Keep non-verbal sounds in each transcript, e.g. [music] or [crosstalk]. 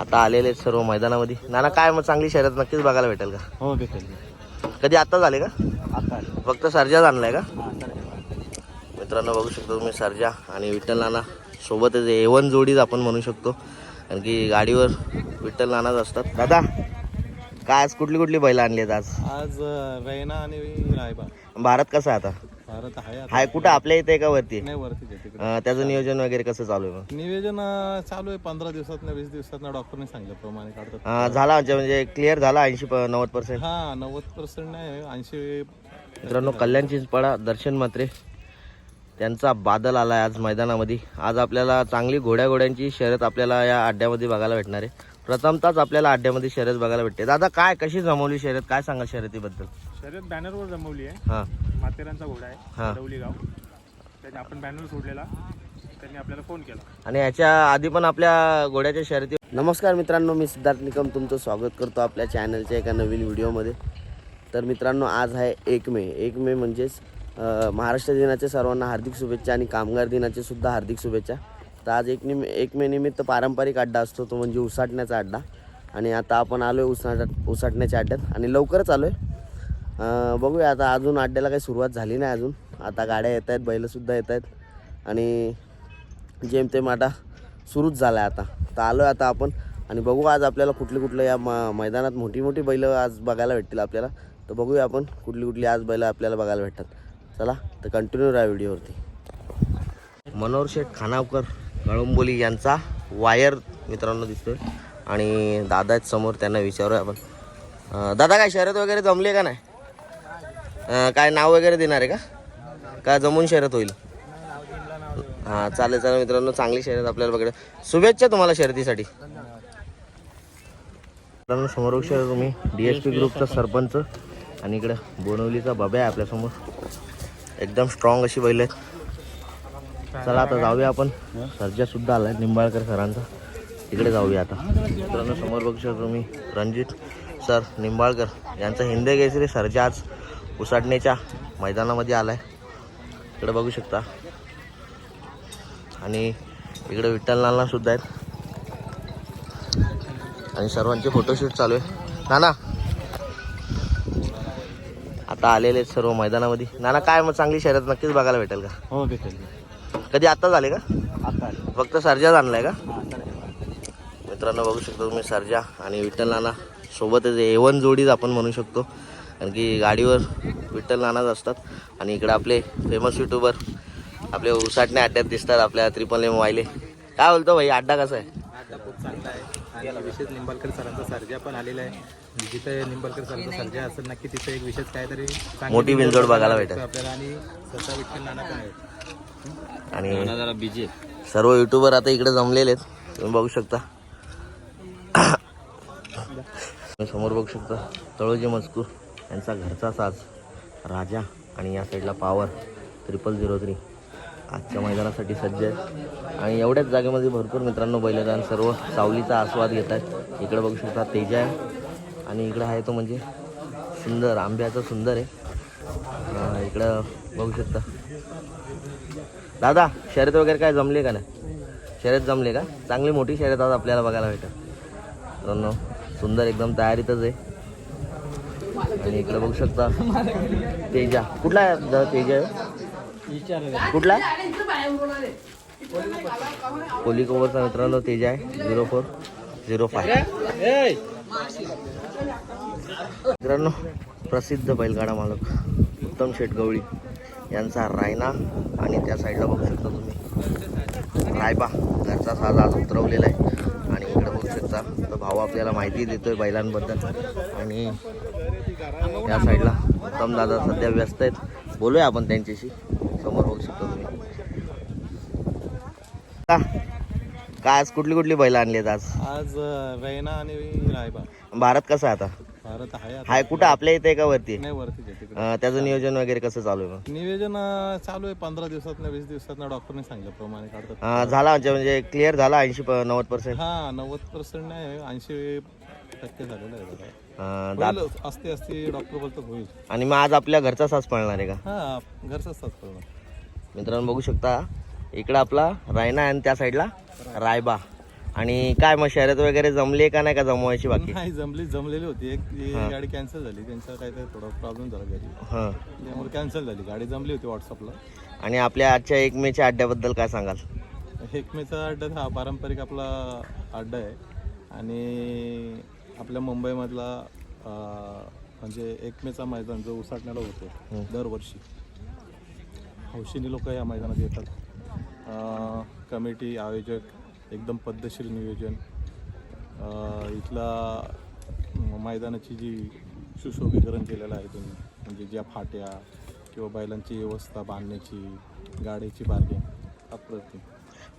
आता आलेले सर्व मैदानामध्ये. नाना काय मग चांगली शर्यत नक्कीच बघायला भेटेल का? हो भेटेल कधी आता झाले का? आता फक्त सर्जाच आणलाय का? तर मित्रांनो बघू शकतो तुम्ही सर्जा आणि विठ्ठल नाना सोबतच एवन जोडीच आपण म्हणू शकतो. कारण की गाडीवर विठ्ठल नानाच असतात. दादा काय आज कुठली कुठली बैल आणली आहेत आज आज रैना आणि रायबा. भारत कसा आहे आता? हाय कुठं? आपल्या इथे का वरती? नाही अं, त्याचं नियोजन वगैरे कसं चालू आहे अं, चालू आहे. पंधरा दिवसात वीस दिवसात डॉक्टरने सांगितल्याप्रमाणे काढतात. झाला म्हणजे- म्हणजे क्लिअर झाला ऐंशी नव्वद पर्सेंट हा नव्वद पर्सेंट नाही ऐंशी मित्रांनो कल्याण चिंचपाडा दर्शन मात्रे त्यांचा बादल आला आहे आज मैदानामध्ये. आज आपल्याला चांगली घोड्या घोड्यांची शर्यत आपल्याला या अड्ड्यामध्ये बघायला भेटणार आहे. प्रथमतःच आपल्याला अड्ड्यामध्ये शर्यत बघायला भेटते. दादा काय कशी जमवली शर्यत? काय सांगाल शर्यतीबद्दल? शर्यत बॅनरवर जमवली आहे. हां. माथेरानचा घोडा हा. आहे दौली गाव. त्याने आपण बॅनर सोडलेला. त्यांनी आपल्याला फोन केला. आणि याच्या आधी पण आपल्या घोड्याच्या शर्यती नमस्कार मित्रांनो मी सिद्धार्थ निकम. तुमचं स्वागत करतो आपल्या चॅनलच्या एका नवीन व्हिडिओमध्ये तर मित्रांनो आज आहे एक मे. एक मे म्हणजेच अं, महाराष्ट्र दिनाच्या सर्वांना हार्दिक शुभेच्छा आणि कामगार दिनाचे सुद्धा हार्दिक शुभेच्छा. तर आज एक निम एक मे निमित्त पारंपरिक अड्डा असतो तो म्हणजे उसाटण्याचा अड्डा. आणि आता आपण आलो आहे उसाट उसाटण्याच्या अड्ड्यात. आणि लवकरच आलो आहे बघूया आता अजून अड्ड्याला काही सुरुवात झाली नाही अजून. आता गाड्या येत आहेत बैलंसुद्धा येत आहेत. आणि जेमतेम आता सुरूच झाला आहे आता. तर आलो आहे आता आपण आणि बघू आज आपल्याला कुठली कुठलं या म मैदानात मोठी मोठी बैलं आज बघायला भेटतील आपल्याला. तर बघूया आपण कुठली कुठली आज बैलं आपल्याला बघायला भेटतात. चला तर कंटिन्यू राहा व्हिडिओवरती. मनोहर शेठ खानावकर कळंबोली यांचा वायर मित्रांनो दिसतोय. आणि दादा आहेत समोर त्यांना विचारूया आपण. दादा काय शर्यत वगैरे जमली का नाही? अं, काय नाव वगैरे देणार आहे का? का जमून शर्यत होईल? हां चालेल चालेल मित्रांनो चांगली शर्यत आपल्याला बघा शुभेच्छा तुम्हाला शर्यतीसाठी. मित्रांनो समोर बघू शकता तुम्ही डी एस पी ग्रुपचा सरपंच आणि इकडं बोनवलीचा बाब्या आहे आपल्यासमोर. एकदम स्ट्रॉंग अशी बैल आहेत. चला आता जाऊया आपण. सर्जा सुद्धा आलाय निंबाळकर सरांचा. तिकडे जाऊया आता. मित्रांनो समोर बघू शकता तुम्ही रणजित सर निंबाळकर. यांचा हिंदे केसरी सर्जा आज. उसाटण्याच्या मैदानामध्ये आलाय. इकडे बघू शकता. आणि इकडे विठ्ठल नाना सुद्धा आहेत. आणि सर्वांचे फोटोशूट चालू आहे. नाना. आता आलेले आहेत सर्व मैदानामध्ये. नाना काय मग चांगली शर्यत नक्कीच बघायला भेटेल का? हो भेटेल कधी आता झाले का? आता आले. फक्त सर्जाच आणलाय का? तर मित्रांनो बघू शकतो तुम्ही सर्जा आणि विठ्ठल नाना सोबतच एवन जोडीच आपण म्हणू शकतो. कारण की गाडीवर विठ्ठल नानाच असतात. आणि इकडे आपले फेमस युट्यूबर आपले उसाटणे अड्ड्यात दिसतात आपल्या त्रिपल एम वायले काय बोलतो भाई अड्डा कसा आहे? खूप चांगला आहे. आणि विशेष निंबाळकर सरांचा सर्जा पण आलेला आहे. जिथे निंबाळकर सरांचा सर्जा असेल नक्की तिथे एक विशेष काहीतरी मोठी बिनजोड बघायला भेटेल. आपल्याला आणि स्वतः विठ्ठल नाना पण आहेत. आणि जरा बिजी सर्व युट्यूबर आता इकडे जमलेले आहेत. तुम्ही बघू शकता. [coughs] तुम्ही समोर बघू शकता. तळोजी मजकूर. यांचा घरचा साज राजा आणि या साईडला पॉवर ट्रिपल झिरो थ्री आजच्या मैदानासाठी सज्ज आहे आणि एवढ्याच जागेमध्ये भरपूर मित्रांनो बैलगान सर्व सावलीचा आस्वाद घेत आहेत. इकडे बघू शकता तेजा आहे. आणि इकडं आहे तो म्हणजे सुंदर आंब्याचं सुंदर आहे. इकडं बघू शकता. दादा शर्यत वगैरे काय जमले का नाही? शर्यत जमले का? चांगली मोठी शर्यत आज आपल्याला बघायला भेटत मित्रांनो सुंदर एकदम तयारीतच आहे. आणि इकडे बघू शकता. तेजा. कुठला आहे तेजा कुठला? कोली कोवरचा मित्रांनो तेजा आहे. Zero four zero five. मित्रांनो प्रसिद्ध बैलगाडा मालक उत्तम शेटगवळी यांचा रायना आणि त्या साईडला बघू शकता तुम्ही. रायबा घरचा साजा आज उतरवलेला आहे. आणि इकडे बघू शकता. तो भाऊ आपल्याला माहिती देतोय बैलांबद्दल. आणि त्या साईडला उत्तम दादा सध्या व्यस्त आहेत. बोलूया आपण त्यांच्याशी. समोर बघू शकता तुम्ही. का काय आज कुठली कुठली बैल आणली आहेत आज आज रैना आणि रायबा. भारत कसा आहे आता? भारत आहे आता. हाय कुठं? आपल्या इथे का वरती? नाही वरतीच आहे तिकडे. अं, त्याचं नियोजन वगैरे कसं चालू आहे मग? निवेदन अं, चालू आहे. पंधरा दिवसात वीस दिवसात डॉक्टरने सांगितल्याप्रमाणे काढतात. अं, झाला म्हणजे म्हणजे क्लिअर झाला ऐंशी नव्वद पर्सेंट हा नव्वद पर्सेंट नाही ऐंशी टक्के झालेलं आहे होईल, असते असते डॉक्टर बोलतात होईल. आणि मग आज आपल्या घरचा साज पळणार आहे का? हा घरचाच तास मित्रांनो बघू शकता इकडं आपला रायना आणि त्या साईडला रायबा. आणि काय मग शर्यत वगैरे जमली का नाही का जमवायची बाकी? नाही जमली जमलेली होती. एक ती. गाडी कॅन्सल झाली. त्यांचा काहीतरी थोडा प्रॉब्लेम झाला घरी. हां. त्यामुळे कॅन्सल झाली. गाडी जमली होती व्हॉट्सअपला आणि आपल्या आजच्या एक मेच्या अड्ड्याबद्दल काय सांगाल? हेकमेचा अड्डा हा पारंपरिक आपला अड्डा आहे. आणि आपल्या मुंबईमधला म्हणजे एकमेचा मैदान जो उसाटण्याला होतो दरवर्षी. हौशीने लोक या मैदानात येतात. कमिटी आयोजक एकदम पद्धतशीर नियोजन. इथला मैदानाची जी सुशोभीकरण केलेलं आहे तुम्ही म्हणजे ज्या फाट्या किंवा बैलांची व्यवस्था बांधण्याची गाडीची बार्गेन अप्रतिम.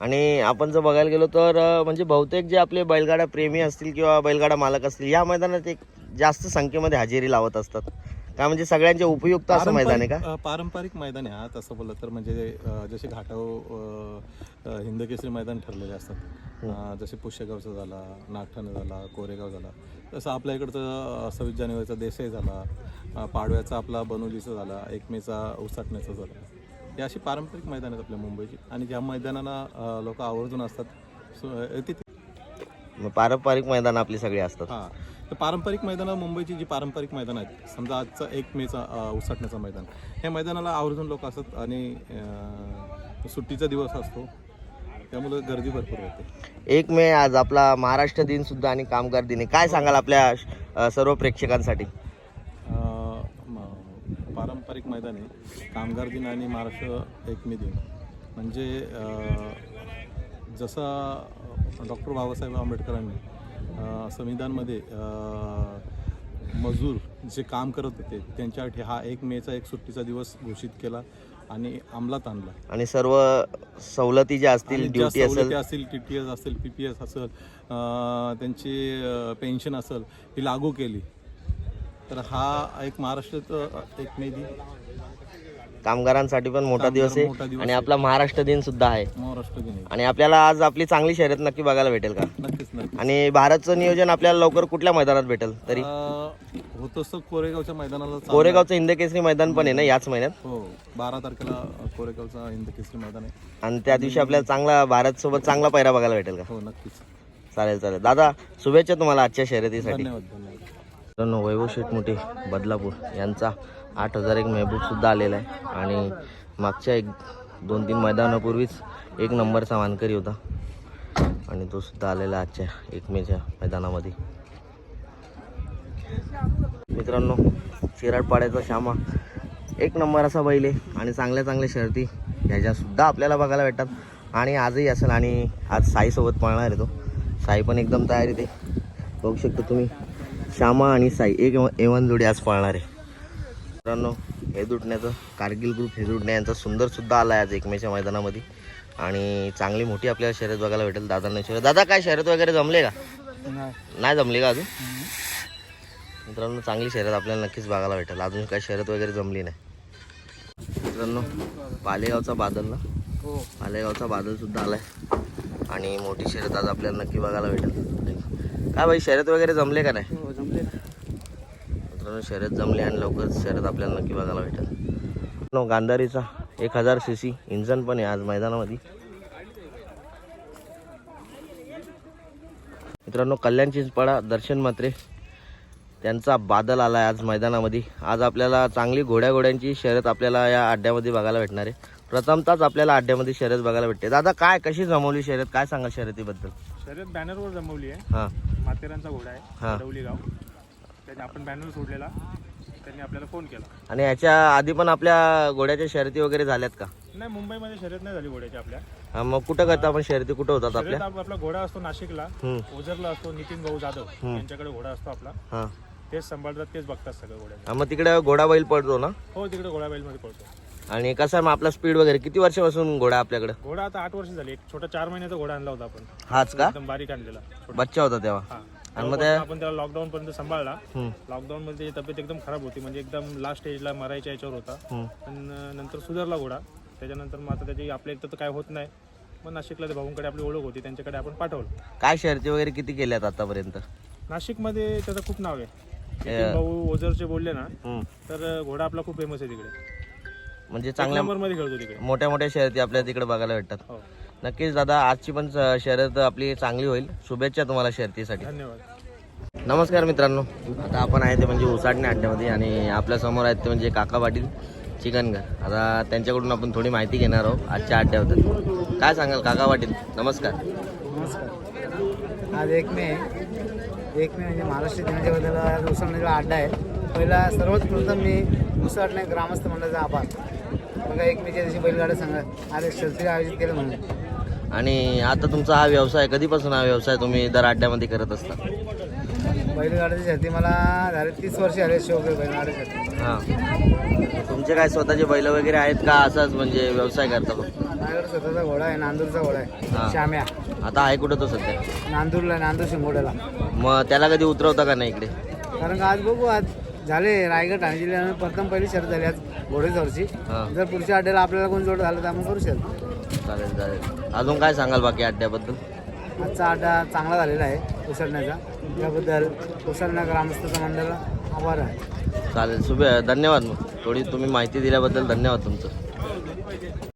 आणि आपण जर बघायला गेलो तर म्हणजे बहुतेक जे आपले बैलगाडा प्रेमी असतील किंवा बैलगाडा मालक असतील या मैदानात एक जास्त संख्येमध्ये हजेरी लावत असतात. का म्हणजे सगळ्यांचे उपयुक्त असं मैदान आहे का? पारंपरिक- मैदान आहे हा तसं बोललं तर. म्हणजे जसे घाटाव हिंदकेसरी मैदान ठरलेले असतात. अ, जसे पुष्यगावचा झाला नागठाणा झाला कोरेगाव झाला तसं आपल्या इकडचं सव्वीस जानेवारीचा देसाई झाला पाडव्याचा आपला बनवलीचा झाला एकमेचा उसाटण्याचा झाला. हे अशी पारंपरिक मैदान आहेत आपल्या मुंबईची. आणि ज्या मैदानाला लोक आवर्जून असतात सो तिथे मग पारंपरिक मैदान आपली सगळी असतात. हां. तर पारंपरिक मैदानं मुंबईची जी पारंपरिक मैदान आहेत समजा आजचा एक मेचा उसाटण्याचा मैदान. ह्या मैदानाला आवर्जून लोक असतात आणि सुट्टीचा दिवस असतो. त्यामुळे गर्दी भरपूर होते. एक मे आज आपला महाराष्ट्र दिन सुद्धा आणि कामगार दिन काय सांगाल आपल्या सर्व प्रेक्षकांसाठी? पारंपरिक मैदान आहे कामगार दिन आणि महाराष्ट्र एकमे दिन. म्हणजे जसा डॉक्टर बाबासाहेब आंबेडकरांनी संविधानमध्ये मजूर जे काम करत होते त्यांच्यासाठी हा एक मेचा एक सुट्टीचा दिवस घोषित केला आणि अंमलात आणला. आणि सर्व सवलती ज्या असतील ड्युटी असेल सवलती असतील टी टी एस असेल पी पी एस असेल त्यांची पेन्शन असेल ही लागू केली. तर हा एक महाराष्ट्रात एक मे दिन कामगारांसाठी पण मोठा दिवस मोठा आहे दिवस आणि आपला महाराष्ट्र दिन सुद्धा आहे. महाराष्ट्र दिन आहे. आणि आपल्याला आज आपली चांगली शर्यत नक्की बघायला भेटेल का? नक्कीच नक्की आणि भारतचं नियोजन आपल्याला लवकर कुठल्या मैदानात भेटेल तरी? होत असतं कोरेगावच्या मैदानाला. कोरेगावचं हिंदकेसरी मैदान पण आहे ना याच महिन्यात? हो बारा तारखेला कोरेगावचा हिंद केसरी मैदान आहे. आणि त्या दिवशी आपल्याला चांगला भारत सोबत चांगला पैरा बघायला भेटेल का? हो नक्कीच. चालेल चालेल. दादा शुभेच्छा तुम्हाला आजच्या शर्यतीसाठी. धन्यवाद धन्यवाद. मित्रांनो वैभव शेटमुटे बदलापूर यांचा आठ हजार एक मेहबूबसुद्धा आलेला आहे. आणि मागच्या एक दोन तीन मैदानापूर्वीच एक नंबरचा मानकरी होता. आणि तो सुद्धा आलेला आजच्या आजच्या एकमेच्या मैदानामध्ये. मित्रांनो शिराडपाड्याचा श्यामा एक नंबर असा बैल आहे. आणि चांगल्या चांगल्या शर्ती ह्याच्यासुद्धा आपल्याला बघायला भेटतात. आणि आजही असेल आणि आज साईसोबत पळणार आहे तो. साई पण एकदम तयार येते बघू शकता तुम्ही. श्यामा आणि साई एक एवन जोडी आज पळणार आहे. मित्रांनो हेदुटण्याचं कारगिल ग्रुप हेदुटण्या यांचा सुंदर सुद्धा आला आहे आज एकमेच्या मैदानामध्ये. आणि चांगली मोठी आपल्याला शर्यत बघायला भेटेल दादांना शर्यत. दादा काय शर्यत वगैरे जमले का? नाही जमली का अजून? मित्रांनो चांगली शर्यत आपल्याला नक्कीच बघायला भेटेल. अजून काही शर्यत वगैरे जमली नाही. मित्रांनो पालेगावचा बादल ना? पालेगावचा बादल सुद्धा आलाय. आणि मोठी शर्यत आज आपल्याला नक्की बघायला भेटेल. काय भाई शर्यत वगैरे जमले का नाही? मित्रांनो शर्यत जमली आणि लवकरच शर्यत आपल्याला नक्की बघायला भेटेल. नो गांधारीचा एक हजार सी सी इंजन पण आहे आज मैदानामध्ये. मित्रांनो कल्याण चिंचपाडा दर्शन मात्रे त्यांचा बादल आला आहे आज मैदानामध्ये. आज आपल्याला चांगली घोड्या घोड्यांची शर्यत आपल्याला या अड्ड्यामध्ये बघायला भेटणार आहे. प्रथमतःच आपल्याला अड्ड्यामध्ये शर्यत बघायला भेटते. दादा काय कशी जमवली शर्यत? काय सांगा शर्यतीबद्दल? शर्यत बॅनरवर जमवली आहे. हां. माथेरानचा घोडा हा. आहे डवली गाव. त्याने आपण बॅनर सोडलेला. त्यांनी आपल्याला फोन केला. आणि याच्या आधी पण आपल्या घोड्याच्या शर्यती वगैरे झाल्यात का? नाही मुंबईमध्ये शर्यत नाही झाली घोड्याची आपल्या. हा, मग कुठं करता आपण? शर्यती कुठं होतात शर्यत आपल्या? आप- आपला घोडा असतो नाशिकला हम्म, ओझरला असतो नितीन भाऊ जाधव यांच्याकडे घोडा असतो आपला. हां. तेच सांभाळतात तेच बघतात सगळं घोड्याचं. हा, मग तिकडे घोडा बैल पडतो ना? हो तिकडे घोडा बैलमध्ये पडतो आणि कसं आहे मग आपला स्पीड वगैरे? किती वर्षापासून घोडा आपल्याकडे? घोडा आता आठ वर्ष झाली. एक छोटा चार महिन्याचा घोडा आणला होता आपण. हाच का? एकदम बारीक आणलेला. बच्चा होता तेव्हा. हा. आणि मग आपण त्याला लॉकडाऊन पर्यंत सांभाळला. हम्म, लॉकडाऊन मध्ये त्याची तब्येत एकदम खराब होती. म्हणजे एकदम लास्ट स्टेजला मरायच्या याच्यावर होता. हम्म. पण अं, नंतर सुधारला घोडा. त्याच्यानंतर मग आता त्याची आपल्या इथं तर काय होत नाही. मग नाशिकला भाऊंकडे आपली ओळख होती. त्यांच्याकडे आपण पाठवलं. काय शर्यती वगैरे किती केल्यात आतापर्यंत? नाशिकमध्ये त्याचं खूप नाव आहे. नितीन भाऊ ओझरचे बोलले ना हम्म, तर घोडा आपला खूप फेमस आहे तिकडे. म्हणजे चांगल्या नंबरमध्ये खेळतो तिकडे. मोठ्या मोठ्या शर्यती आपल्या तिकडे बघायला भेटतात. हो. नक्कीच दादा आजची पण शर्यत आपली चांगली होईल. शुभेच्छा तुम्हाला शर्यतीसाठी. धन्यवाद. नमस्कार मित्रांनो. आता आपण आहे ते म्हणजे उसाटणे अड्ड्यामध्ये आणि आपल्यासमोर आहेत ते म्हणजे काका पाटील चिकनगर आता त्यांच्याकडून आपण थोडी माहिती घेणार आहोत आजच्या अड्ड्याबद्दल. काय सांगाल काका पाटील? नमस्कार. नमस्कार. आज एक मे. एक मे म्हणजे महाराष्ट्र दिनाच्या बद्दल आज उसळण्याचा अड्डा आहे. पहिला सर्वात प्रथम मी उसळणे ग्रामस्थ मंडळाचा आभार. दिवशी बैलगाड्या सांगा आज शर्ती आयोजित केलं म्हणून. आणि आता तुमचा हा व्यवसाय कधीपासून हा व्यवसाय तुम्ही दर अड्ड्यामध्ये करत असता? बैलगाड्याची शर्ती मला झाले तीस वर्ष झाले शौक शर्ती हां. तुमचे काय स्वतःचे बैल वगैरे आहेत का? असंच म्हणजे व्यवसाय करता फक्त? माझ्याकडे स्वतःचा घोडा आहे नांदूरचा घोडा हा. आहे श्याम्या. आता आहे कुठं तो सध्या? नांदूरला नांदूर शिंगोड्याला. मग त्याला कधी उतरवता का नाही इकडे? कारण का आज बघू आज. झाले रायगड ठाणे जिल्ह्यात प्रथम पहिली शर्त झाली आज हां. जर पुढच्या अड्ड्याला आपल्याला कोण जोड झालं तर आपण करू शकतो चालेल चालेल. अजून काय सांगाल बाकी अड्ड्याबद्दल आजचा अड्डा चांगला झालेला आहे उसळण्याचा त्याबद्दल उसळण्या ग्रामस्थाचा मंडळ आभार आहे. चालेल शुभे धन्यवाद. मग थोडी तुम्ही माहिती दिल्याबद्दल धन्यवाद तुमचं.